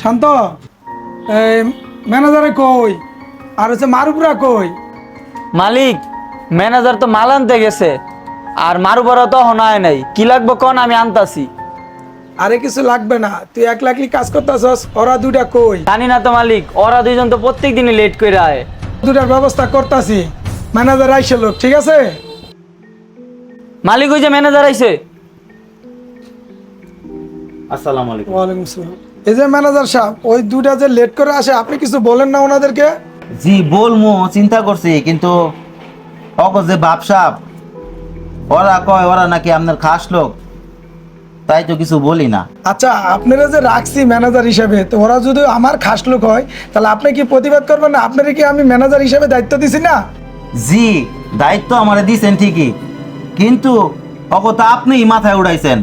শান্ত। এই ম্যানেজারে কই? আর হচ্ছে মারুপুরা কই? মালিক ম্যানেজার তো মাল আনতে গেছে আর মারুবারও তো হনায় নাই। কি লাগবে কোন? আমি আনতাছি। আরে কিছু লাগবে না তুই এক লাখলি কাজ করতেছস ওরা দুইটা কই? জানি না তো মালিক ওরা দুইজন তো প্রত্যেক দিনই লেট করে আয়। দুটার ব্যবস্থা করতাছি ম্যানেজার আইসে লোক ঠিক আছে? মালিক ওই যে ম্যানেজার আইছে আসসালামু আলাইকুম। ওয়ালাইকুম আসসালাম। এই যে ম্যানেজার সাহেব ওই দুটা যে লেট করে আসে আপনি কিছু বলেন না ওনাদেরকে? জি বলমু চিন্তা করছি কিন্তু অক যে বাপসাপ ওরা কয় ওরা নাকি আপনার খাস লোক তাই তো কিছু বলি না। আচ্ছা আপনারা যে রাখছি ম্যানেজার হিসেবে তো ওরা যদি আমার খাস লোক হয় তাহলে আপনি কি প্রতিবাদ করবেন না? আপনারা কি আমি ম্যানেজার হিসেবে দায়িত্ব দিছি না? জি দায়িত্ব আমারে দিছেন ঠিকই কিন্তু অগ তা আপনিই মাথায় উড়াইছেন।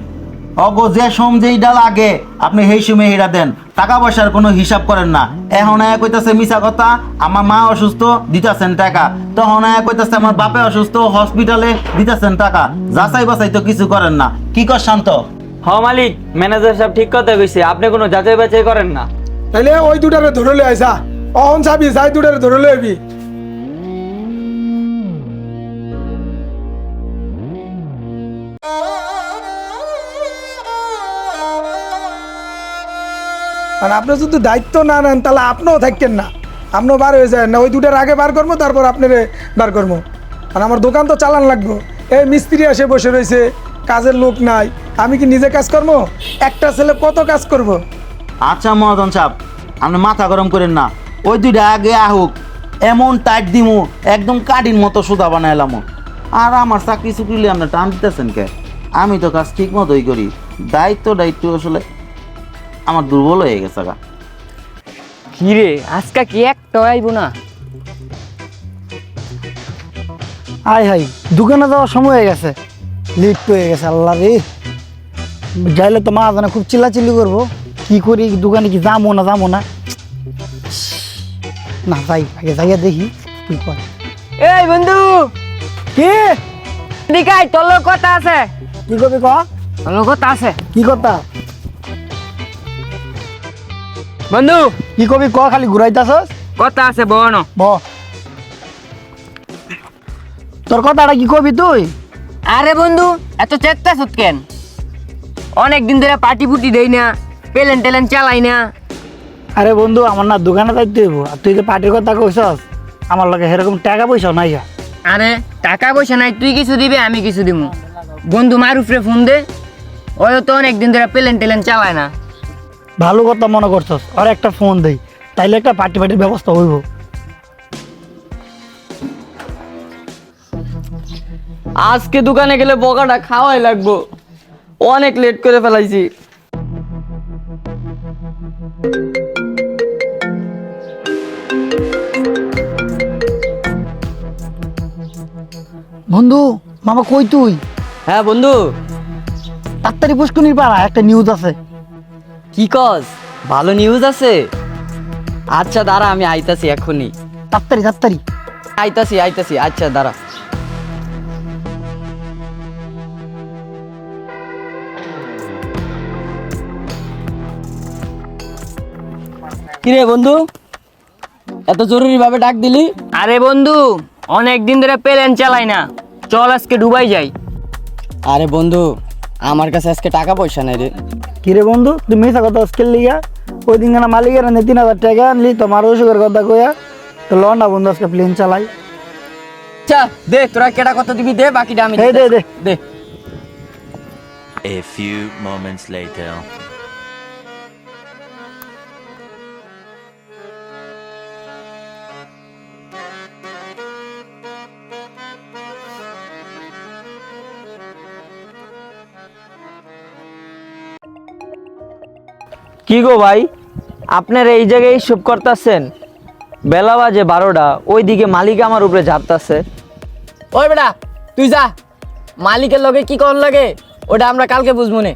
অগ যে সোম যেইটা লাগে আপনি সেই সময় হিরা দেন। টাকা পয়সার কোনো হিসাব করেন না। এখন এক কইতাছে মিছা কথা আমার মা অসুস্থ দিতাছেন টাকা। তখন এক কইতাছে আমার বাপে অসুস্থ হসপিটালে দিতাছেন টাকা। যাচাই বাছাই তো কিছু করেন না। কি কর শান্ত? হ মালিক ম্যানেজার সাহেব ঠিক কথা কইছে। আপনি কোনো যাচাই বাছাই করেন না। তাইলে ওই দুটারে ধরে লই আইসা অহন চাবি যাই দুটারে ধরে লই আর আপনি যদি দায়িত্ব না নেন, তাহলে আপনিও থাকেন না। আপনিও বার হয়ে যায় না। ওই দুটার আগে বার করব, তারপর আপনারে বার করব। আর আমার দোকান তো চালান লাগবো। এই মিস্ত্রি এসে বসে রয়েছে, কাজের লোক নাই। আমি কি নিজে কাজ করব? একটা ছেলে কত কাজ করব। আচ্ছা মহাজন সাহেব, আপনি মাথা গরম করেন না। ওই দুইটা আগে আহুক, এমন টাইট দিমু, একদম কাঠিন মতো সুদা বানাইলাম আর আমার চাকরি চুকরিলে আপনার টান দিতেছেন কে? আমি তো কাজ ঠিক মতোই করি। দায়িত্ব দায়িত্ব আসলে আমার দুর্বল হয়ে গেছে গা। কি রে আজকা কি একটা আইব না? আয় হাই দোকানে যাওয়ার সময় হয়ে গেছে। লেট হয়ে গেছে আল্লাহ রে। যাইলে তো মা জানে খুব চিল্লাচিল্লি করব। কি করি দোকানে কি যাব না যাব না? না যাই আগে যাইয়া দেখি কি করে। এই বন্ধু! কি? দিকাই তোর কথা আছে। কি কবি ক? তোর কথা আছে। কি কথা? বন্ধু। কি কবি ক খালি ঘুরাইতাছস? কথা আছে বনো ব। তোর কথাটা কি কবি তুই? আরে বন্ধু এত সুত কেন? অনেক দিন ধরে পার্টি পুটি দেই না পেলেন টেলেন চালাই না। আরে বন্ধু আমার না দোকানে যাইতে হইব আর তুই যে পার্টির কথা কইছস আমার লগে সেরকম টাকা পয়সা নাই যা আরে টাকা পয়সা নাই তুই কিছু দিবি আমি কিছু দিব বন্ধু মারুফরে ফোন দে ওই তো অনেক দিন ধরে পেলেন টেলেন চালায় না। ভালো কথা মনে করছস আর একটা ফোন দেই তাইলে একটা পার্টি পার্টির ব্যবস্থা হইব। আজকে দোকানে গেলে বকাটা খাওয়াই লাগবো। অনেক লেট করে ফেলাইছি। বন্ধু মামা কই তুই? হ্যাঁ বন্ধু। তাড়াতাড়ি পুষ্কুনির পাড়া একটা নিউজ আছে। কি কস? ভালো নিউজ আছে? আচ্ছা দাঁড়া আমি আইতাছি এখনই। তাড়াতাড়ি তাড়াতাড়ি। আইতাছি আইতাছি আচ্ছা দাঁড়া। কিরে বন্ধু এত জরুরি ভাবে ডাক দিলি? আরে বন্ধু অনেক দিন ধরে পেলেন চালাই না। চল আজকে ডুবাই যাই। আরে বন্ধু আমার কাছে আজকে টাকা পয়সা নাই রে। কিরে বন্ধু তুই মিশা কথা স্কেল লিগা? ওই দিন কেন মালিকের আনে তিন হাজার টাকা আনলি তোমার অসুখের কথা কইয়া। তো লন্ডা বন্ধু আজকে প্লেন চালাই। আচ্ছা দে তোরা কেড়া কত দিবি দে বাকিটা আমি দে দে দে। দে। A few moments later. কি গো ভাই? আপনার এই জায়গায় সব করতেছেন। বেলা বাজে বারোটা ওইদিকে মালিক আমার উপরে ঝাপতাছে। ওই বেটা তুই যা। মালিকের লগে কি কর লাগে ওটা আমরা কালকে বুঝব নে।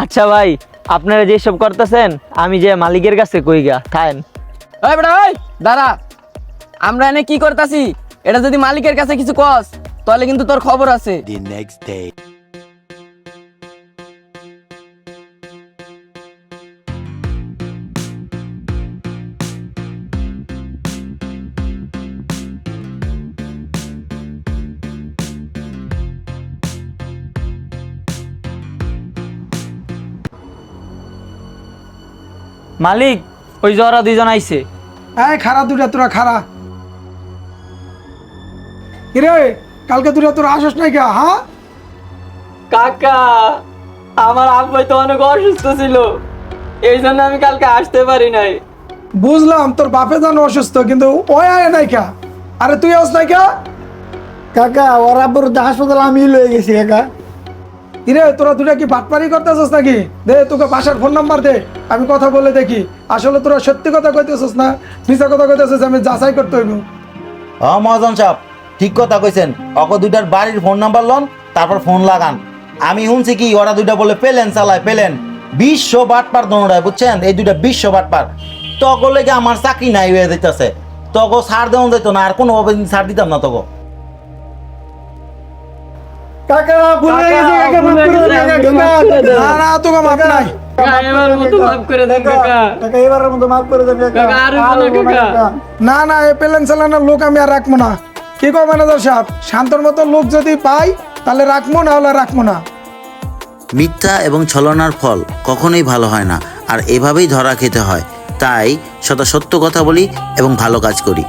আচ্ছা ভাই আপনারা যেসব করতেছেন আমি যে মালিকের কাছে কই গা খায়েন ওই বেটা ওই দাঁড়া। আমরা এনে কি করতাছি? এটা যদি মালিকের কাছে কিছু কস তাহলে কিন্তু তোর খবর আছে। মালিক ওই ওরা দুইজন আইছে। এই খারা দুটা তোরা খারা। কিরে কালকে দুটা তোরা আসস নাই কা হ্যাঁ কাকা আমার আব্বাই তো অনেক অসুস্থ ছিল। এই জন্য আমি কালকে আসতে পারি নাই। বুঝলাম তোর বাপে জানো অসুস্থ কিন্তু ওই আয় নাই কা। আরে তুই আস নাই কা? কাকা ওর আব্বুর হাসপাতাল আমি লয়ে গেছি কাকা। কিরে তোরা দুটা কি বাটপারি করতেছস নাকি? দে, তোকে বাসার ফোন নাম্বার দে, আমি কথা বলে দেখি। আসলে তোরা সত্যি কথা কইতেছস না? মিছা কথা কইতেছস, আমি যাচাই করতে হইব। হ মহাজন সাহেব, ঠিক কথা কইছেন। অক দুইটার বাড়ির ফোন নাম্বার লন, তারপর ফোন লাগান। আমি শুনছি কি, ওরা দুইটা বলে পেলেন, চালায়, পেলেন। বিশ্ব বাটপার দোনোটায় বুঝছেন? এই দুইটা বিশ্ব বাটপার। তগো লেগে আমার চাকরি নাই হয়ে যেতেছে তগো ছাড় দেওয়া যেত না, আর কোনোভাবে ছাড় দিতাম না তগো। কাকা ভুল গেছে কাকা মাফ করে দেন না না তোকে মাপ নাই। এবার মতো মাফ করে দেন কাকা। কাকা এবারের মতো মাফ করে দেন কাকা। কাকা, আর হইবো না, না, কাকা। না না এই পেলেন চালানোর লোক আমি আর রাখব না। কি কো ম্যানেজার সাহেব? শান্তর মতো লোক যদি পাই তাহলে রাখব না হলে রাখব না। মিথ্যা এবং ছলনার ফল কখনোই ভালো হয় না আর এভাবেই ধরা খেতে হয়। তাই সদা সত্য কথা বলি এবং ভালো কাজ করি।